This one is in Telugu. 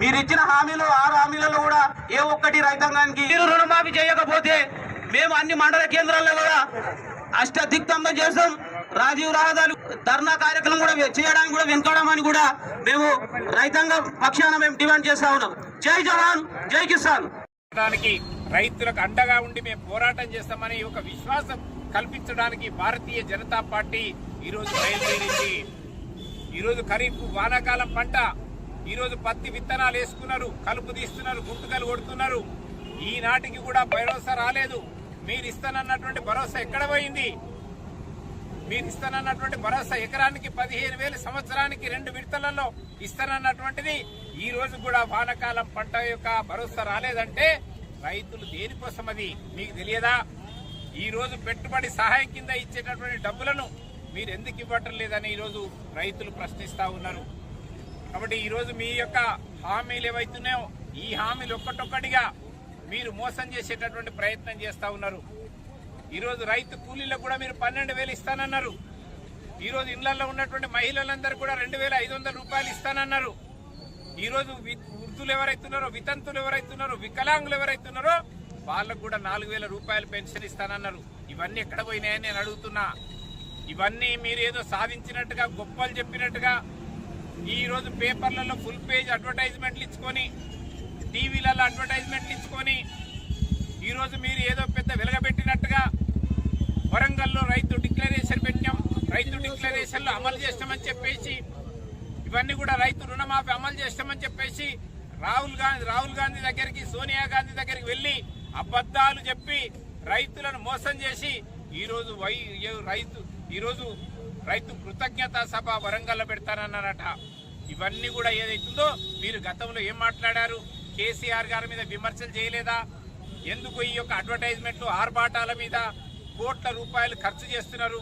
మీరు ఇచ్చిన హామీలు ఆరు హామీలలో కూడా ఏ ఒక్కటి రైతాంగానికి మీరు రుణమాఫీ చేయకపోతే మేము అన్ని మండల కేంద్రాల్లో కూడా అష్ట చేస్తాం. రాజీవ్ రహదారి ధర్నా కార్యక్రమం కూడా చేయడానికి కూడా వెనుకోవడం కూడా మేము రైతాంగ పక్షాన మేము డిమాండ్ చేస్తా ఉన్నాం. జై జవాన్ జై కిసాన్. దానికి రైతులకు అండగా ఉండి మేము పోరాటం చేస్తామని ఒక విశ్వాసం కల్పించడానికి భారతీయ జనతా పార్టీ ఈరోజు బయలుదేరింది. ఈరోజు ఖరీఫ్ వానాకాలం పంట ఈరోజు పత్తి విత్తనాలు వేసుకున్నారు కలుపు తీస్తున్నారు గుంటుకలు కొడుతున్నారు. ఈనాటికి కూడా భరోసా రాలేదు. మీరు ఇస్తానన్నటువంటి భరోసా ఎక్కడ పోయింది? మీరు ఇస్తానన్నటువంటి భరోసా ఎకరానికి పదిహేను వేలు సంవత్సరానికి రెండు విడతలలో ఇస్తానన్నటువంటిది. ఈ రోజు కూడా వానకాలం పంట యొక్క భరోసా రాలేదంటే రైతులు దేనికోసం అది? మీకు తెలియదా? ఈ రోజు పెట్టుబడి సహాయం కింద ఇచ్చేటటువంటి డబ్బులను మీరు ఎందుకు ఇవ్వటం లేదని ఈరోజు రైతులు ప్రశ్నిస్తా ఉన్నారు. కాబట్టి ఈరోజు మీ యొక్క హామీలు ఏవైతున్నాయో ఈ హామీలు ఒక్కటొక్కటిగా మీరు మోసం చేసేటటువంటి ప్రయత్నం చేస్తా ఉన్నారు. ఈరోజు రైతు కూలీలకు కూడా మీరు పన్నెండు వేలు ఇస్తానన్నారు. ఈ రోజు ఇళ్ళలో ఉన్నటువంటి మహిళలందరూ కూడా రెండు వేల ఐదు వందల రూపాయలు ఇస్తానన్నారు. ఈరోజు వృద్ధులు ఎవరైతున్నారో వితంతులు ఎవరైతున్నారో వికలాంగులు ఎవరైతున్నారో వాళ్ళకు కూడా నాలుగు వేల రూపాయలు పెన్షన్ ఇస్తానన్నారు. ఇవన్నీ ఎక్కడ పోయినాయని నేను అడుగుతున్నా. ఇవన్నీ మీరు ఏదో సాధించినట్టుగా గొప్పలు చెప్పినట్టుగా ఈరోజు పేపర్లలో ఫుల్ పేజ్ అడ్వర్టైజ్మెంట్లు ఇచ్చుకొని టీవీలలో అడ్వర్టైజ్మెంట్లు ఇచ్చుకొని ఈరోజు మీరు ఏదో పెద్ద వెలగబెట్టినట్టుగా వరంగల్లో రైతు డిక్లరేషన్ పెట్టాం. రైతు డిక్లరేషన్లు అమలు చేస్తామని చెప్పేసి ఇవన్నీ కూడా రైతు రుణమాఫీ అమలు చేస్తామని చెప్పేసి రాహుల్ గాంధీ రాహుల్ గాంధీ దగ్గరికి సోనియా గాంధీ దగ్గరికి వెళ్ళి అబద్ధాలు చెప్పి రైతులను మోసం చేసి ఈరోజు వై రైతు ఈరోజు రైతు కృతజ్ఞతా సభ వరంగల్లో పెడతానన్నారట. ఇవన్నీ కూడా ఏదైతుందో మీరు గతంలో ఏం మాట్లాడారు? కేసీఆర్ గారి మీద విమర్శలు చేయలేదా? ఎందుకు ఈ యొక్క అడ్వర్టైజ్మెంట్లు ఆర్భాటాల మీద కోట్ల రూపాయలు ఖర్చు చేస్తున్నారు?